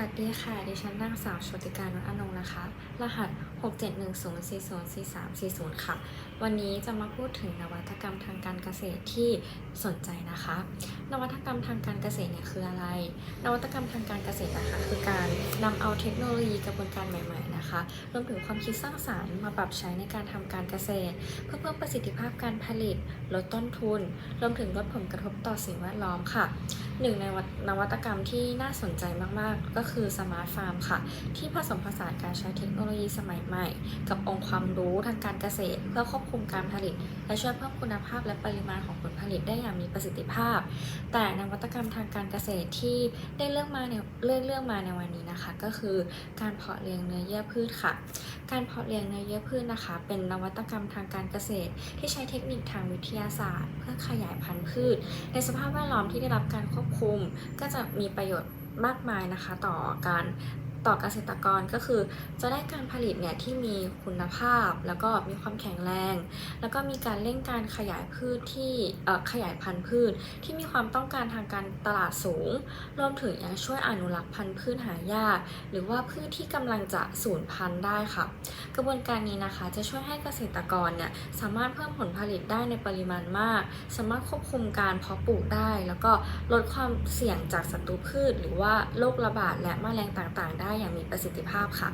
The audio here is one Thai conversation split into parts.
วัสดีค่ะ ดิฉันนางสาวโชติการนุชอนงนะคะ รหัส 67104044040 ค่ะ วันนี้จะมาพูดถึงนวัตกรรมทางการเกษตรที่สนใจนะคะ นวัตกรรมทางการเกษตรเนี่ยคืออะไร นวัตกรรมทางการเกษตรนะคะ คือการนำเอาเทคโนโลยีกระบวนการใหม่ๆนะคะ รวมถึงความคิดสร้างสารรค์มาปรับใช้ในการทำการเกษตร เพื่อเพิ่มประสิทธิภาพการผลิต ลดต้นทุน รวมถึงลดผลกระทบต่อสิ่งแวดล้อมค่ะ หนึ่งในนวัตกรรมที่น่าสนใจมากๆ ก็คือสมาร์ทฟาร์มค่ะ ที่ผสมผสานการใช้เทคโนโลยีสมัยใหม่ กับองค์ความรู้ทางการเกษตร เพื่อควบคุมการผลิต และช่วยเพิ่มคุณภาพและปริมาณของผลผลิตได้อย่างมีประสิทธิภาพ แต่นวัตกรรมทางการเกษตรที่ได้เลือกมาในเลือกเลือกมาในวันนี้นะคะ ก็คือการเพาะเลี้ยงเนื้อเยื่อพืชค่ะ การเพาะเลี้ยงเนื้อเยื่อพืชนะคะ เป็นนวัตกรรมทางการเกษตร ที่ใช้เทคนิคทางวิทยาศาสตร์ เพื่อขยายพันธุ์พืช ในสภาพแวดล้อมที่ได้รับการควบคุม ก็จะมีประโยชน์มากมายนะคะ ต่อการ ต่อเกษตรกรก็คือจะได้การผลิตเนี่ยที่มีคุณภาพ แล้วก็มีความแข็งแรง แล้วก็มีการเร่งการขยายพืชที่ขยายพันธุ์พืช ที่มีความต้องการทางการตลาดสูง รวมถึงยังช่วยอนุรักษ์พันธุ์พืชหายาก หรือว่าพืชที่กำลังจะสูญพันธุ์ได้ค่ะ กระบวนการนี้นะคะจะช่วยให้เกษตรกรเนี่ยสามารถเพิ่มผลผลิตได้ในปริมาณมาก สามารถควบคุมการเพาะปลูกได้ แล้วก็ลดความเสี่ยงจากศัตรูพืช หรือว่าโรคระบาดและแมลงต่างๆ ได้อย่างมีประสิทธิภาพค่ะ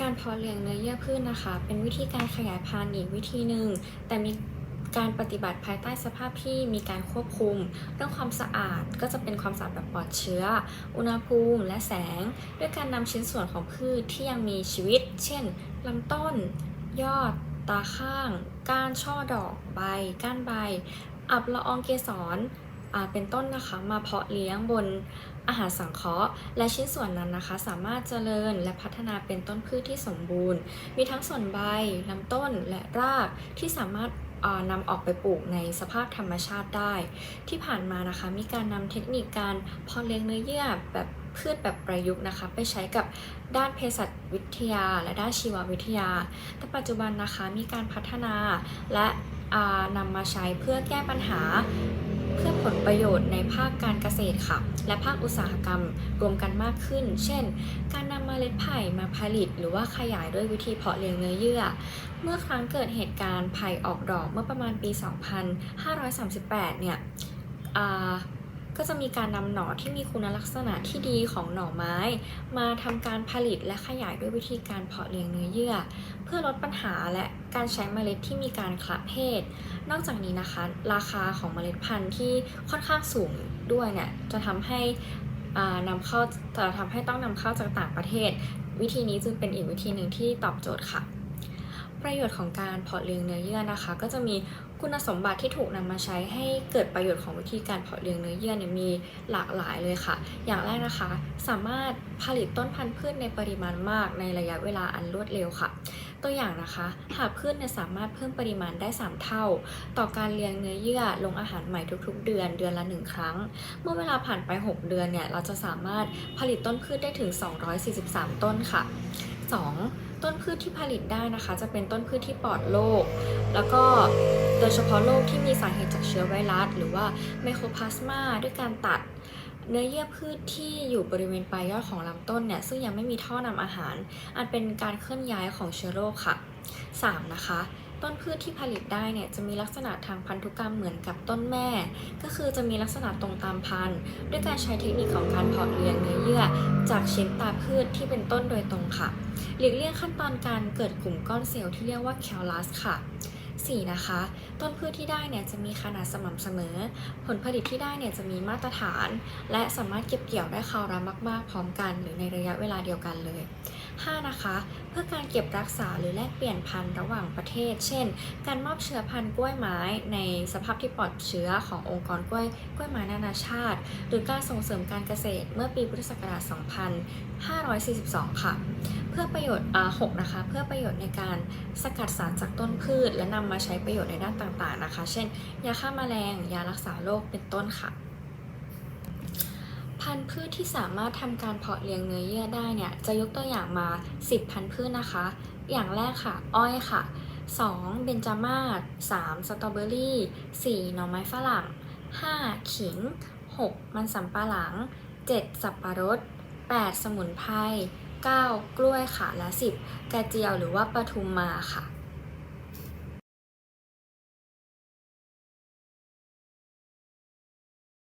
การเพาะเลี้ยงเนื้อเยื่อพืชนะคะ เป็นวิธีการขยายพันธุ์อีกวิธีหนึ่ง แต่มีการปฏิบัติภายใต้สภาพที่มีการควบคุม เรื่องความสะอาดก็จะเป็นความสะอาดแบบปลอดเชื้อ อุณหภูมิและแสง ด้วยการนำชิ้นส่วนของพืชที่ยังมีชีวิต เช่นลำต้น ยอด ตาข้าง ก้านช่อดอก ใบ ก้านใบ อับละอองเกสร เป็นต้นนะคะมาเพาะเลี้ยงบนอาหารสังเคราะห์ และชิ้นส่วนนั้นนะคะ สามารถเจริญและพัฒนาเป็นต้นพืชที่สมบูรณ์ มีทั้งส่วนใบลำต้นและรากที่สามารถนำออกไปปลูกในสภาพธรรมชาติได้ ที่ผ่านมานะคะมีการนำเทคนิคการเพาะเลี้ยงเนื้อเยื่อแบบพืชแบบประยุกต์นะคะ ไปใช้กับด้านเภสัชวิทยา และด้านชีววิทยา แต่ปัจจุบันนะคะมีการพัฒนาและนำมาใช้เพื่อแก้ปัญหา เพื่อผลประโยชน์ในภาคการเกษตรค่ะ และภาคอุตสาหกรรมรวมกันมากขึ้น เช่น การนำเมล็ดไผ่มาผลิต หรือว่าขยายด้วยวิธีเพาะเลี้ยงเนื้อเยื่อ เมื่อครั้งเกิดเหตุการณ์ไผ่ออกดอกเมื่อประมาณปี 2538 เนี่ย ก็จะมีการนำหน่อที่มีคุณลักษณะที่ดีของหน่อไม้ มาทำการผลิตและขยายด้วยวิธีการเพาะเลี้ยงเนื้อเยื่อ เพื่อลดปัญหาและการใช้เมล็ดที่มีการคละเพศ นอกจากนี้นะคะ ราคาของเมล็ดพันธุ์ที่ค่อนข้างสูงด้วยเนี่ยจะทำให้นำเข้าจะทำให้ต้องนำเข้าจากต่างประเทศ วิธีนี้จึงเป็นอีกวิธีหนึ่งที่ตอบโจทย์ค่ะ ประโยชน์ของการเพาะเลี้ยงเนื้อเยื่อนะคะ ก็จะมีคุณสมบัติที่ถูกนำมาใช้ให้เกิดประโยชน์ของวิธีการเพาะเลี้ยงเนื้อเยื่อเนี่ยมีหลากหลายเลยค่ะ อย่างแรกนะคะ สามารถผลิตต้นพันธุ์พืชในปริมาณมากในระยะเวลาอันรวดเร็วค่ะ ตัวอย่างนะคะ หากพืชเนี่ยสามารถเพิ่มปริมาณได้ 3 เท่า ต่อการเลี้ยงเนื้อเยื่อลงอาหารใหม่ทุกๆ เดือนเดือนละ 1 ครั้ง เมื่อเวลาผ่านไป 6 เดือนเนี่ยเราจะสามารถผลิตต้นพืชได้ถึง 243 ต้นค่ะ 2. ต้นพืชที่ผลิตได้นะคะ จะเป็นต้นพืชที่ปลอดโรคแล้วก็โดยเฉพาะโรคที่มีสาเหตุจากเชื้อไวรัส หรือว่าไมโครพลาสมาด้วยการตัดเนื้อเยื่อพืชที่อยู่บริเวณปลายยอดของลำต้นเนี่ยซึ่งยังไม่มีท่อนำอาหาร อันเป็นการเคลื่อนย้ายของเชื้อโรคค่ะ 3. นะคะ ต้นพืชที่ผลิตได้เนี่ยจะมีลักษณะทางพันธุกรรมเหมือนกับต้นแม่ ก็คือจะมีลักษณะตรงตามพันธุ์ด้วยการใช้เทคนิคของการเพาะเลี้ยงเนื้อเยื่อ จากเชื้อตาพืชที่เป็นต้นโดยตรงค่ะ หลีกเลี่ยงขั้นตอนการเกิดกลุ่มก้อนเซลล์ที่เรียกว่าแคลลัสค่ะ 4. นะคะ ต้นพืชที่ได้เนี่ยจะมีขนาดสม่ำเสมอ ผลผลิตที่ได้เนี่ยจะมีมาตรฐาน และสามารถเก็บเกี่ยวได้คราวละมาก ๆ พร้อมกัน หรือในระยะเวลาเดียวกันเลย 5. นะคะ เพื่อการเก็บรักษาหรือแลกเปลี่ยนพันธุ์ระหว่างประเทศ เช่น การมอบเชื้อพันธุ์กล้วยไม้ในสภาพที่ปลอดเชื้อขององค์กรกล้วยกล้วยไม้นานาชาติ หรือการส่งเสริมการเกษตรเมื่อปีพุทธศักราช 2542 ค่ะ พื่อประโยชน์อ่า6นะคะ เพื่อประโยชน์ในการสกัดสารจากต้นพืช และนำมาใช้ประโยชน์ในด้านต่างๆนะคะ เช่น ยาฆ่าแมลง ยารักษาโรคเป็นต้นค่ะ พันธุ์พืชที่สามารถทำการเพาะเลี้ยงเนื้อเยื่อได้เนี่ยจะยกตัวอย่างมา 10 พันธุ์พืชนะคะ อย่างแรกค่ะ อ้อยค่ะ 2. เบญจมาศ 3. สตรอเบอรี่ 4. หน่อไม้ฝรั่ง 5. ขิง 6. มันสำปะหลัง 7. สับปะรด 8. สมุนไพร 9. กล้วยค่ะและ 10. กระเจียวหรือว่าปทุมมาค่ะ